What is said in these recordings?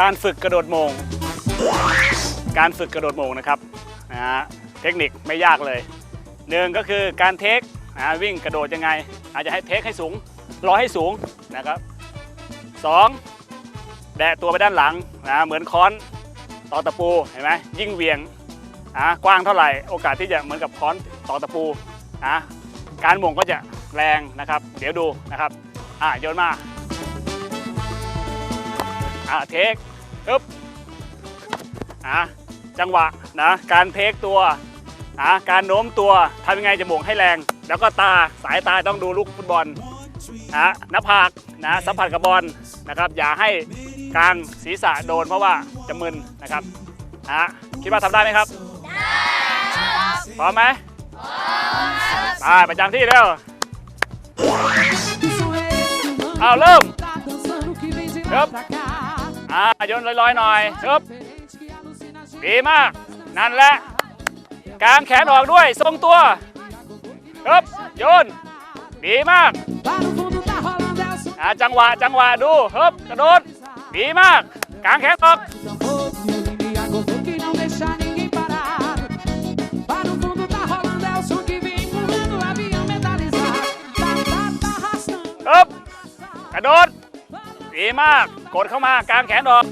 การฝึกกระโดดโมง การฝึกกระโดดโมงนะครับนะฮะเทคนิคไม่ยากเลยหนึ่งก็คือการเทคนะวิ่งกระโดดยังไง อาจจะให้เทคให้สูงรอให้สูงนะครับสองแดะตัวไปด้านหลังนะเหมือนค้อนตอกตะปูเห็นไหมยิ่งเวียงนะกว้างเท่าไหร่โอกาสที่จะเหมือนกับค้อนตอกตะปูนะการหม่งก็จะแรงนะครับ เดี๋ยวดูนะครับอะโยนมา อะเทคปึ๊บอะจังหวะนะการเทคตัวนะการโน้มตัวทำยังไงจะหม่งให้แรง แล้วก็ตาสายตาต้องดูลูกฟุตบอลนะหน้าผากนะสัมผัสกับบอลนะครับ อย่าให้กลางศีรษะโดนเพราะว่าจะมึนนะครับนะคิดว่าทำได้ไหมครับพร้อมไหมพร้อมไปประจำที่เร็วเอาเริ่มครับ อ่าโยนลอยๆหน่อยครับดีมาก นั่นแหละกางแขนออกด้วยทรงตัวครับโยนดีมากอ่าจังหวะจังหวะดูครับกระโดดดีมากกางแขนออกครับกระโดด ดีมาก กดเข้ามากลางแขนออก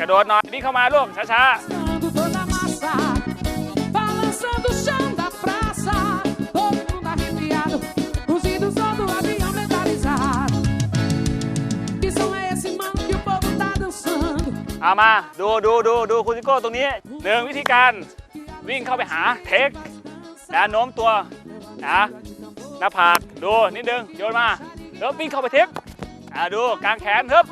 กระโดดหน่อยนี่เข้ามาลูกช้าๆเอามาดูดูดูดูคุณซิโก้ตรงนี้หนึ่งวิธีการวิ่งเข้าไปหาเทคแล้วโน้มตัว นะหน้าผากดูนิดนึงโยนมาแล้ววิ่งเข้าไปเทคอ่าดูกลางแขนฮึบ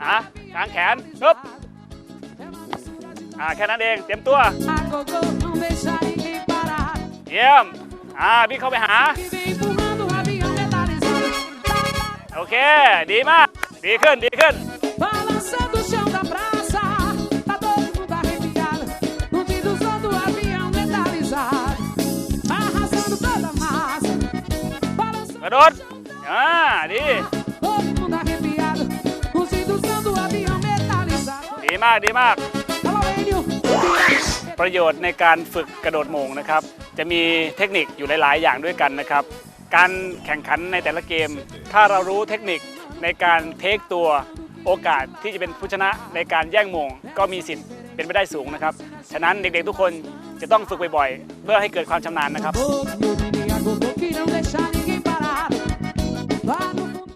หากลางแขนฮึบอ่าแค่นั้นเองเตรียมตัวเยี่ยมอ่าวิ่งเข้าไปหาโอเค ดีมาก ดีขึ้นดีขึ้น ระ balançando โดดอ่าดี todo mundo arrepiado, rugido som do avião metalizado. ดีมากดีมาก Alô, Enio! ประโยชน์ในการฝึกกระโดดโมงนะครับ จะมีเทคนิคอยู่หลาย ๆ อย่างด้วยกันนะครับ การแข่งขันในแต่ละเกม ถ้าเรารู้เทคนิคในการเทคตัวโอกาสที่จะเป็นผู้ชนะในการแย่งโมง ก็มีสิทธิ์เป็นไปได้สูงนะครับ ฉะนั้นเด็ก ๆ ทุกคนจะต้องฝึกบ่อย ๆ เพื่อให้เกิดความชำนาญนะครับ Ô, meu menino,